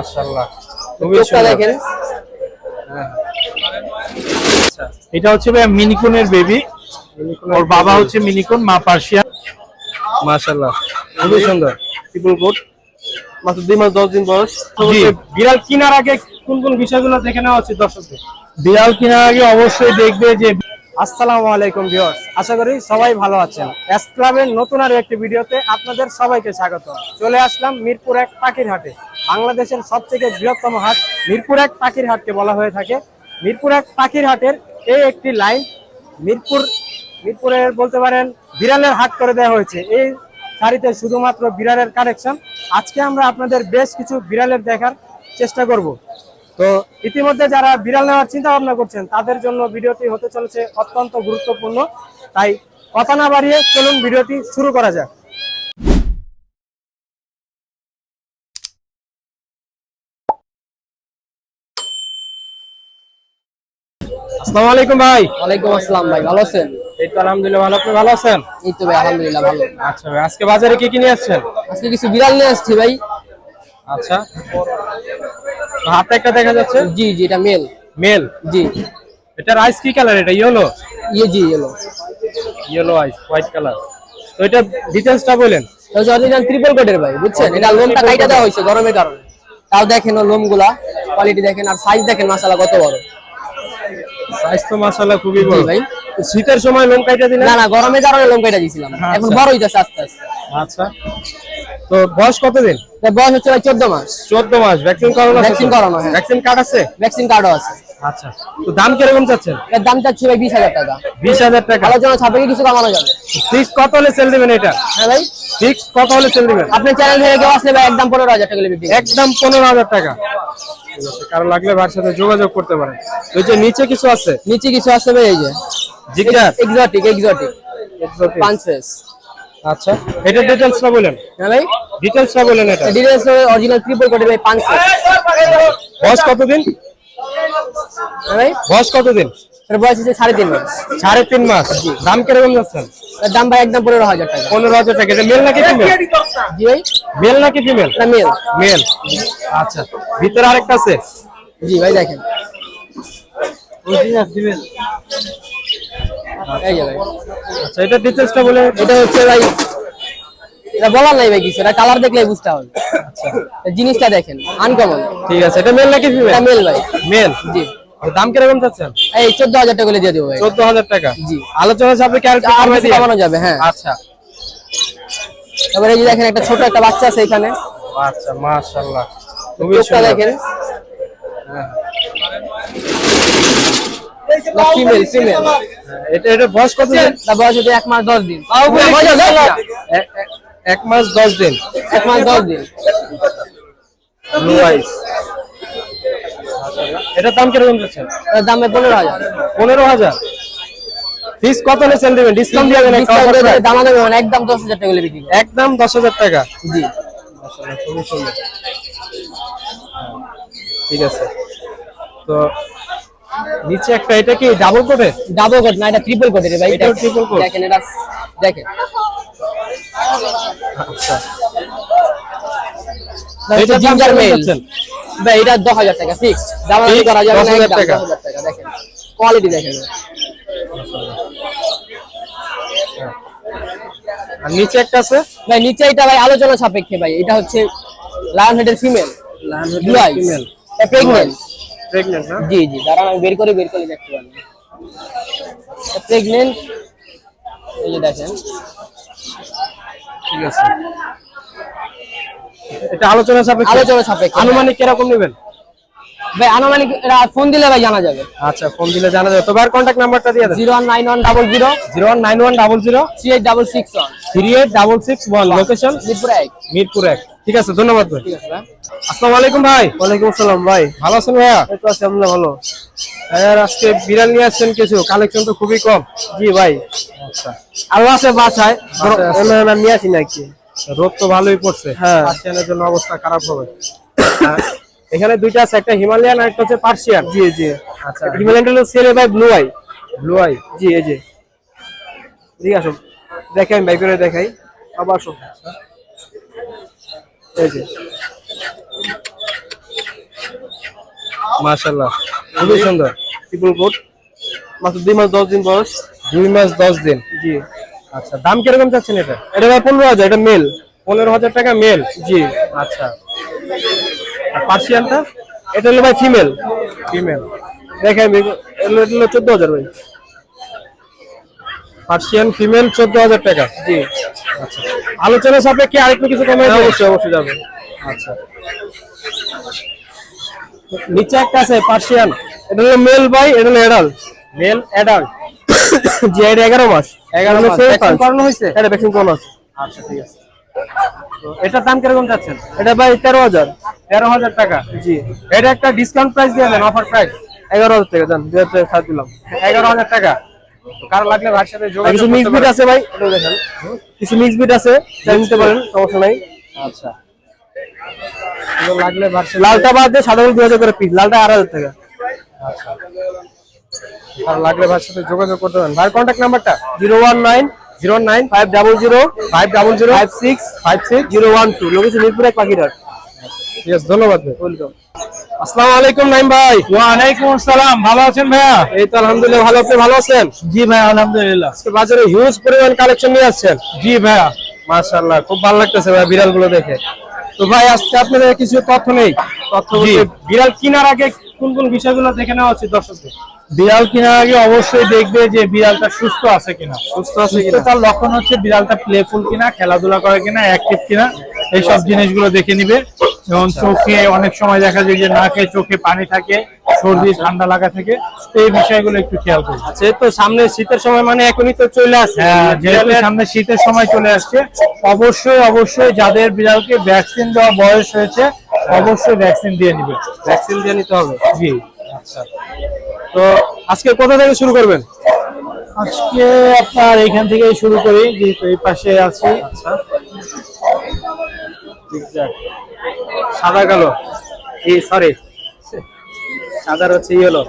মাশাআল্লাহ। খুবই সুন্দর। দেখেন। আচ্ছা, এটা হচ্ছে ভাই মিনিকুনের বেবি। ওর বাবা হচ্ছে মিনিকুন মা পার্সিয়ান। মাশাআল্লাহ। খুবই সুন্দর। কোট মাত্র দুই মাস দশ দিন বয়স। বিড়াল কেনার আগে কোন কোন বিষয়গুলো দেখে নেওয়া উচিত দর্শকদের? বিড়াল কেনার আগে অবশ্যই দেখবে যে আসসালামু আলাইকুম ভিউয়ার্স, আশা করি সবাই ভালো আছেন। এস ক্লাবের নতুন আর একটি ভিডিওতে আপনাদের সবাইকে স্বাগত। চলে আসলাম মিরপুর এক পাখির হাটে। বাংলাদেশের সবথেকে বৃহত্তম হাট মিরপুর এক পাখির হাটকে বলা হয়ে থাকে। মিরপুর এক পাখির হাটের এই একটি লাইন মিরপুর, মিরপুরের বলতে পারেন বিড়ালের হাট করে দেওয়া হয়েছে। এই শাড়িতে শুধুমাত্র বিড়ালের কালেকশন। আজকে আমরা আপনাদের বেশ কিছু বিড়ালের দেখার চেষ্টা করব। তো ইতিমধ্যে যারা বিড়াল নেওয়ার চিন্তা ভাবনা করছেন তাদের জন্য ভিডিওটি হতে চলেছে অত্যন্ত গুরুত্বপূর্ণ। তাই কথা না বাড়িয়ে চলুন ভিডিওটি শুরু করা যাক। আসসালামু আলাইকুম ভাই। ওয়ালাইকুম আসসালাম ভাই ভালো আছেন? এই তো আলহামদুলিল্লাহ ভালো। আপনি ভালো আছেন? এই তো ভাই আলহামদুলিল্লাহ ভালো। আচ্ছা ভাই আজকে বাজারে কি কি নিয়ে আসছেন? আজকে কিছু বিড়াল নিয়ে আসছি ভাই। আচ্ছা। হাতে একটা দেখা যাচ্ছে? জি জি এটা মেল মেল জি। এটা রাইস কি কালার এটা ইয়েলো ইয়ে জি এলো ইয়েলো আইস হোয়াইট কালার তো এটা ডিটেলসটা বলেন। অরিজিনাল ট্রিপল কোটের ভাই বুঝছেন? এটা লোমটা কাইটা দেওয়া হয়েছে গরমের কারণে। তাও দেখেন ও লোমগুলা কোয়ালিটি দেখেন আর সাইজ দেখেন মাসালা কত বড়। সাইজ তো মাশাআল্লাহ খুবই বড়। ভাই। শীতের সময় লোম কাইটা দিলেন? না না গরমের কারণে লোম কাইটা দিয়েছিলাম। আচ্ছা। এখন বড় হইতেছে আস্তে আস্তে। আচ্ছা। তো বয়স কতদিন? বয়স হচ্ছে ভাই চোদ্দ মাস। 14 মাস। ভ্যাকসিন করানো Vaccine করানো, হ্যাঁ। ভ্যাকসিন কার্ড আছে? ভ্যাকসিন কার্ডও আছে। আচ্ছা। তো দাম কীরকম চাচ্ছেন? এর দাম চাচ্ছি ভাই বিশ হাজার টাকা। 20000 টাকা। আলোচনা সাপেক্ষে কিছু কমানো যাবে? ফিক্স কত হলে সেল দিবেন এটা? হ্যাঁ ভাই। ফিক্স কত হলে সেল দিবেন? আপনার চ্যানেল থেকে কেউ আসলে ভাই একদম পনেরো হাজার টাকা বিক্রি একদম পনেরো হাজার টাকা। কারও লাগলে ভাইয়ের সাথে যোগাযোগ করতে পারেন। ওই যে নিচে কিছু আছে? নিচে কিছু আছে ভাই এই যে। জিগজার এক্সোটিক আচ্ছা। এটা ডিটেলসটা বলেন। হ্যাঁ ভাই ডিটেলসটা বলেন এটা। ডিটেলস অরিজিনাল ট্রিপল কোটের ভাই পাঁচশো বয়স কতদিন? হ্যাঁ ভাই? বয়স কতদিন? এর বয়স হচ্ছে সাড়ে তিন মাস। সাড়ে তিন মাস। দাম কীরকম এর দাম ভাই একদম পনেরো হাজার টাকা। পনেরো হাজার টাকা। এটা মেল নাকি ফিমেল জি ভাই। মেল নাকি ফিমেল এটা মেল মেল আচ্ছা। ভিতরে আরেকটা আছে? জি ভাই দেখেন। এই যে ভাই। আচ্ছা এটা ডিটেলসটা বলে এটা হচ্ছে ভাই এটা বলার নাই ভাই কিছু এটা কালার দেখলেই বুঝতে হবে। এই জিনিসটা দেখেন আনকমন ঠিক আছে এটা মেল নাকি ফিমেল এটা মেল ভাই। মেল জি। দাম কীরকম চাচ্ছেন? এই চোদ্দ হাজার টাকা করে দিয়ে দেবো ভাই। চোদ্দ হাজার টাকা? জি। আলোচনা সাপেক্ষে আর কিছু কমানো যাবে হ্যাঁ। আচ্ছা। তারপরে এই যে দেখেন একটা ছোট একটা বাচ্চা আছে এখানে। আচ্ছা মাশাআল্লাহ। খুবই সুন্দর। দেখেন। ফিমেল ফিমেল এটা এটা বয়স কত দিন? তার বয়স হচ্ছে এক মাস দশ দিন। এক মাস দশ দিন। এক মাস দশ দিন। ব্লু আইস এটার দাম কীরকম যাচ্ছে? দাম পনেরো হাজার। পনেরো হাজার? ফিস কত সেল দিবেন? ডিসকাউন্ট দিয়ে দেবেন দাম দেবে মানে একদম দশ হাজার টাকা করে বিক্রি একদম দশ হাজার টাকা? জি। খুবই সুন্দর। ঠিক আছে। তো নিচে একটা এটা কি ডাবল কোটে ডাবল কোট না এটা ট্রিপল কোটের ভাই দেখেন, triple coat? দেখেন এটা দেখেন। আচ্ছা। এটা জিঞ্জার মেল ভাই এটা দশ হাজার টাকা ফিক্স Fixed করা যাবে না 10,000 টাকা। 10,000 টাকা দেখেন। কোয়ালিটি দেখেন। আর নিচে একটা আছে? ভাই নিচে এটা ভাই আলোচনা সাপেক্ষে ভাই। এটা হচ্ছে lion হেডের female blue eyes female। Pregnant pregnant না? জি জি দাঁড়ান আমি বের করে বের করে দেখতে পারেন প্রেগনেন্ট এই যে দেখেন। ঠিক আছে। এটা আলোচনা সাপেক্ষে? আলোচনা সাপেক্ষে। আনুমানিক কীরকম নেবেন? ভাই আনুমানিক ফোন দিলে ভাই জানা যাবে। আচ্ছা ফোন দিলে জানা যাবে। তো ভাইয়ের কন্ট্যাক্ট নাম্বারটা দিয়ে দেন। লোকেশন মিরপুর এক। মিরপুর এক। ঠিক আছে ধন্যবাদ ভাই। ভাই। আসসালামু আলাইকুম ভাই। ওয়ালাইকুম আসসালাম ভাই। ভালো আছেন ভাইয়া? এই তো আছি আমরা ভালো। ভাইয়ার আজকে বিড়াল নিয়ে আসছেন কিছু কালেকশন তো খুবই কম। জি ভাই। আচ্ছা। আরও আছে বাসায় অন্য নিয়ে আসি নাকি রোদ তো ভালোই পড়ছে। হ্যাঁ। পার্সিয়ানের জন্য অবস্থা খারাপ হবে। এখানে দুইটা আছে একটা হিমালয়ান আর একটা হচ্ছে পার্সিয়ান। জি জি। আচ্ছা। হিমালয়ান হলো সেলে ভাই ব্লু আই ব্লু আই জি এই যে। ঠিক আছে দেখে আমি বাই করে দেখাই। আবার আসো এই যে। মাশাল্লাহ খুবই সুন্দর। ট্রিপল কোট মাত্র দুই মাস দশ দিন বয়স। দুই মাস দশ দিন। জি। আচ্ছা দাম কীরকম চাচ্ছেন এটা? এটা ভাই পনেরো হাজার এটা মেল পনেরো হাজার টাকা মেল জি আচ্ছা। আর পার্সিয়ানটা এটা হলো ভাই ফিমেল ফিমেল দেখেন এগুলো চোদ্দ হাজার ভাই। পার্সিয়ান ফিমেল চোদ্দ হাজার টাকা। জি। আচ্ছা আলোচনা সাপেক্ষে আরেকটু কিছু কমে হ্যাঁ, অবশ্যই অবশ্যই যাবে। আচ্ছা। নিচে একটা আছে পার্সিয়ান এটা হলো মেল বাই এটা হলো এডাল্ট মেল অ্যাডাল্ট জি এটা এগারো মাস। এগারো মাস। মাস করানো হয়েছে? এটা ভ্যাকসিন করানো আছে। আচ্ছা ঠিক আছে। তো এটার দাম কীরকম যাচ্ছেন এটা ভাই তেরো হাজার। তেরো হাজার টাকা? জি। এটা একটা ডিসকাউন্ট প্রাইস দিয়ে দেন অফার প্রাইস এগারো হাজার টাকা যান দুই হাজার দিলাম। এগারো হাজার টাকা? কারও লাগলে ভাইয়ের সাথে আর যোগাযোগ কিছু মিক্স বিট আছে ভাই? এটাও দেখেন। কিছু মিক্স বিট আছে চাই নিতে পারেন সমস্যা নাই। আচ্ছা। লাগলে লালটা বাদ দিয়ে সাধারণ দুই হাজার করে পিস লালটা আড়াই হাজার টাকা। কারও লাগলে ভাইয়ের সাথে যোগাযোগ করতে পারেন। ভাইয়ের কন্ট্যাক্ট নাম্বারটা? Zero one nine zero nine five double zero five double zero five six five six zero one two location Mirpur এক ঠিক আছে ধন্যবাদ ভাই। ওয়েলকাম আসসালামু আলাইকুম নাইম ভাই। ওয়ালাইকুম আসসালাম ভালো আছেন ভাইয়া? এই তো আলহামদুলিল্লাহ ভালো। আপনি ভালো আছেন? জি ভাই আলহামদুলিল্লাহ। আজকে বাজারে হিউজ পরিমাণ কালেকশন নিয়ে আসছেন। জি ভাইয়া। মাশাআল্লাহ খুব ভালো লাগতেছে ভাই বিড়ালগুলো দেখে। তো ভাই আজকে আপনাদের কিছু তথ্য নেই। তথ্য বিড়াল কেনার আগে কোন কোন বিষয়গুলো দেখে নেওয়া উচিত দর্শকদের? বিড়াল কেনার আগে অবশ্যই দেখবে যে বিড়ালটা সুস্থ আছে কিনা। সুস্থ আছে কিনা? সুস্থতার লক্ষণ হচ্ছে বিড়ালটা প্লেফুল কিনা খেলাধুলা করে কিনা অ্যাক্টিভ কিনা এইসব জিনিসগুলো দেখে নিবে। যেমন চোখে অনেক সময় দেখা যায় যে নাকে চোখে পানি থাকে সর্দি ঠান্ডা লাগা থাকে। এই বিষয়গুলো একটু খেয়াল করবে আচ্ছা তো সামনে শীতের সময় মানে এখনই তো চলে আসছে। হ্যাঁ যেহেতু সামনে শীতের সময় চলে আসছে অবশ্যই অবশ্যই যাদের বিড়ালকে ভ্যাকসিন দেওয়া বয়স হয়েছে অবশ্যই ভ্যাকসিন দিয়ে নিবে ভ্যাকসিন দিয়ে নিতে হবে? জি। আচ্ছা। তো আজকে কোথা থেকে শুরু করবেন? আজকে আপনার এখান থেকে শুরু করি যেহেতু এই পাশে আছি। আচ্ছা। সাদা কালো। এই সরি সাদার হচ্ছে ইয়েলো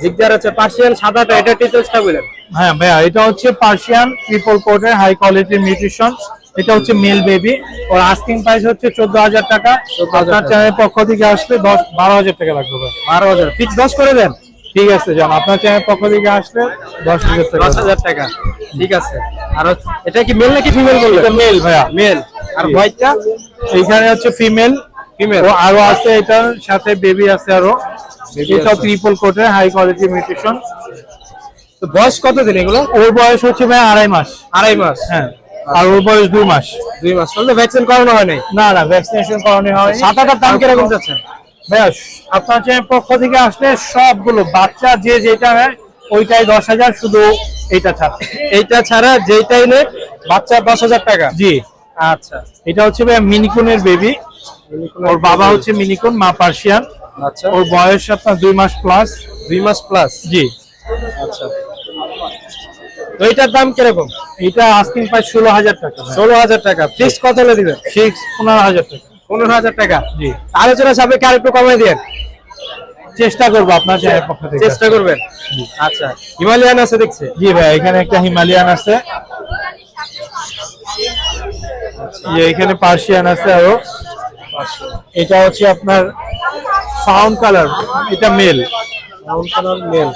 জিগজার হচ্ছে পার্সিয়ান সাদাটা এটা টিচার্সটা বলেন হ্যাঁ ভাইয়া এটা হচ্ছে পার্সিয়ান ট্রিপল কোটের হাই কোয়ালিটির নিউট্রিশন এটা হচ্ছে মেল বেবি ওর আস্কিং প্রাইস হচ্ছে চোদ্দ হাজার টাকা। আপনার চ্যানেলের পক্ষ থেকে আসলে দশ বারো হাজার টাকা লাগবে। বারো হাজার। ফিক্স দশ করে দেন। ঠিক আছে যান আপনার চ্যানেলের পক্ষ থেকে আসলে দশ হাজার টাকা দশ হাজার টাকা। ঠিক আছে। আর হচ্ছে- এটা কি মেল নাকি ফিমেল বলবেন মেল ভাইয়া। মেল আর। হোয়াইটটা এইখানে হচ্ছে ফিমেল ও আরও আছে এটার সাথে বেবি আছে আরও। এটাও। ট্রিপল কোটের হাই কোয়ালিটি নিউট্রিশন তো বয়স কত দিন এগুলো? ওর বয়স হচ্ছে ভাই আড়াই মাস। আড়াই মাস? হ্যাঁ। আর ওর বয়স দুই মাস। দুই মাস। তাহলে ভ্যাকসিন করানো হয় নাই? না না ভ্যাকসিনেশন করানো হয় সাত আটার দাম কীরকম যাচ্ছেন ভাইয়া আপনার চ্যানেল পক্ষ থেকে আসলে সবগুলো বাচ্চা যে যেটা নেয় ওইটাই দশ হাজার শুধু এইটা ছাড়া। এইটা ছাড়া যেইটাই নেই বাচ্চা দশ হাজার টাকা? জি। আচ্ছা। এটা হচ্ছে ভাইয়া মিনিকুনের বেবি ওর বাবা হচ্ছে মিনিকুন মা পার্সিয়ান। আচ্ছা। ওর বয়স আপনার দুই মাস প্লাস দুই মাস প্লাস জি। আচ্ছা। তো এইটার দাম কীরকম? এটা আস্কিং প্রাইস ষোলো হাজার টাকা। ষোলো হাজার টাকা। ফিক্স কত হলে দিবেন? সিক্স পনেরো হাজার টাকা। পনেরো হাজার টাকা। জি। আলোচনা সাপেক্ষে আরেকটু কমাই দিয়ে চেষ্টা করব আপনার চ্যানেল পক্ষ থেকে। চেষ্টা করবেন? আচ্ছা। হিমালয়ান আছে দেখছে। জি ভাই এখানে একটা হিমালয়ান আছে। যে এখানে পার্সিয়ান আছে আরও। এটা হচ্ছে আপনার সাউন্ড কালার এটা মেল। Brown colour male.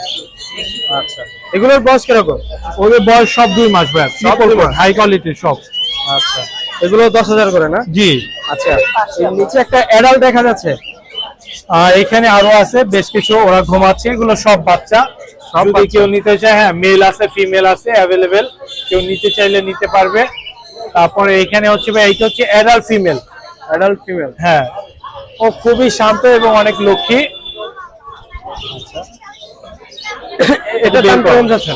আচ্ছা। এগুলোর বয়স কীরকম? ওদের বয়স সব দুই মাস ভাই। সব? হাই কোয়ালিটির সব। আচ্ছা। এগুলো দশ হাজার করে না? জি। আচ্ছা। নিচে একটা অ্যাডাল্ট দেখা যাচ্ছে? আর এখানে আরও আছে বেশ কিছু ওরা ঘুমাচ্ছে এগুলো সব বাচ্চা। সব যদি কেউ নিতে চায় হ্যাঁ মেল আছে ফিমেল আছে অ্যাভেলেবেল কেউ নিতে চাইলে নিতে পারবে। তারপরে এখানে হচ্ছে ভাই এইটা হচ্ছে অ্যাডাল্ট ফিমেল অ্যাডাল্ট ফিমেল হ্যাঁ। ও খুবই শান্ত এবং অনেক লক্ষ্মী। এটা দাম কেমন যাচ্ছে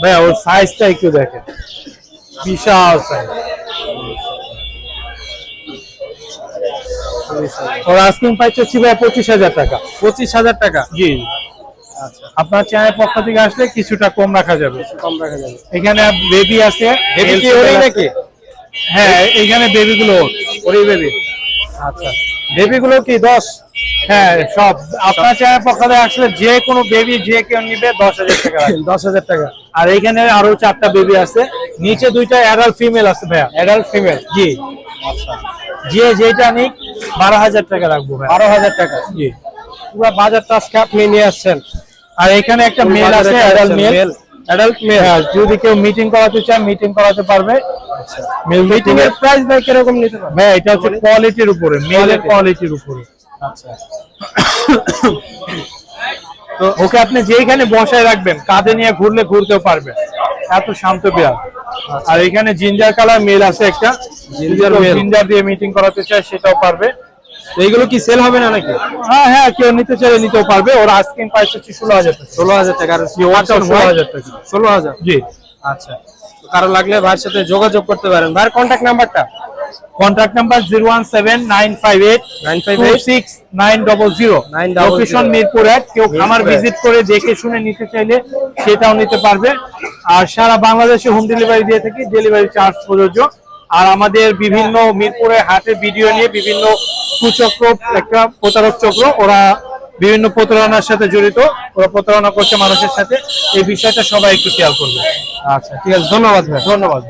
ভাইয়া ওর সাইজটা একটু দেখেন। বিশাল সাইজ ওর আস্কিং প্রাইস হচ্ছে ভাই পঁচিশ হাজার টাকা। পঁচিশ হাজার টাকা? জি। আপনার চ্যানেল পক্ষ থেকে আসলে কিছুটা কম রাখা যাবে। কম রাখা যাবে। এখানে বেবি আছে বেবি কি ওরই নাকি? হ্যাঁ এখানে বেবি গুলো ওর। ওরই বেবি আচ্ছা। বেবি গুলো কি দশ? হ্যাঁ সব। আপনার চ্যানেল পক্ষে আসলে যে কোনো বেবি যে কেউ নিবে দশ হাজার টাকা লাগবে। দশ হাজার টাকা। আর এখানে আরও চারটা বেবি আছে। নিচে দুইটা অ্যাডাল্ট ফিমেল আছে ভাইয়া। অ্যাডাল্ট ফিমেল জি। যে যেটা নিক বারো হাজার টাকা রাখব বারো হাজার টাকা। জি। পুরো বাজারটা আজকে আপনি নিয়ে আসছেন। আর এখানে একটা মেল আছে অ্যাডাল্ট মেল অ্যাডাল্ট মেল হ্যাঁ যদি কেউ মিটিং করাতে চায় মিটিং করাতে পারবে। মেল মিটিং এর প্রাইস ভাই কীরকম নিতে পারবেন ভাই এটা হচ্ছে কোয়ালিটির উপরে মেলের কোয়ালিটির উপরে। আচ্ছা। তো ওকে আপনি যেইখানে বসায় রাখবেন কাঁধে নিয়ে ঘুরলে ঘুরতেও পারবেন এত শান্ত বিড়াল। আর এখানে জিঞ্জার কালার মেল আছে একটা। জিঞ্জার জিঞ্জার দিয়ে মিটিং করাতে চায় সেটাও পারবে। এইগুলো কি সেল হবে না নাকি? হ্যাঁ হ্যাঁ কেউ নিতে চাইলে নিতেও পারবে। ওর আস্কিং প্রাইস হচ্ছে ষোলো হাজার টাকা। ষোলো হাজার টাকা আর ষোলো হাজার টাকা। ষোলো হাজার? জি। আচ্ছা। কারও লাগলে ভাইয়ের সাথে যোগাযোগ করতে পারেন। ভাইয়ের কন্ট্যাক্ট নাম্বারটা contact number zero one seven nine five eight nine five eight six nine double zero 900 location Mirpur এক। কেউ খামার ভিজিট করে দেখে শুনে নিতে চাইলে সেটাও নিতে পারবে। আর সারা বাংলাদেশে হোম ডেলিভারি দিয়ে থাকি। ডেলিভারি চার্জ প্রযোজ্য। আর আমাদের বিভিন্ন মিরপুরে হাটের ভিডিও নিয়ে বিভিন্ন কুচক্র একটা প্রতারক চক্র ওরা বিভিন্ন প্রতারণার সাথে জড়িত। ওরা প্রতারণা করছে মানুষের সাথে। এই বিষয়টা সবাই একটু খেয়াল করবে। আচ্ছা ঠিক আছে ধন্যবাদ ভাই। ধন্যবাদ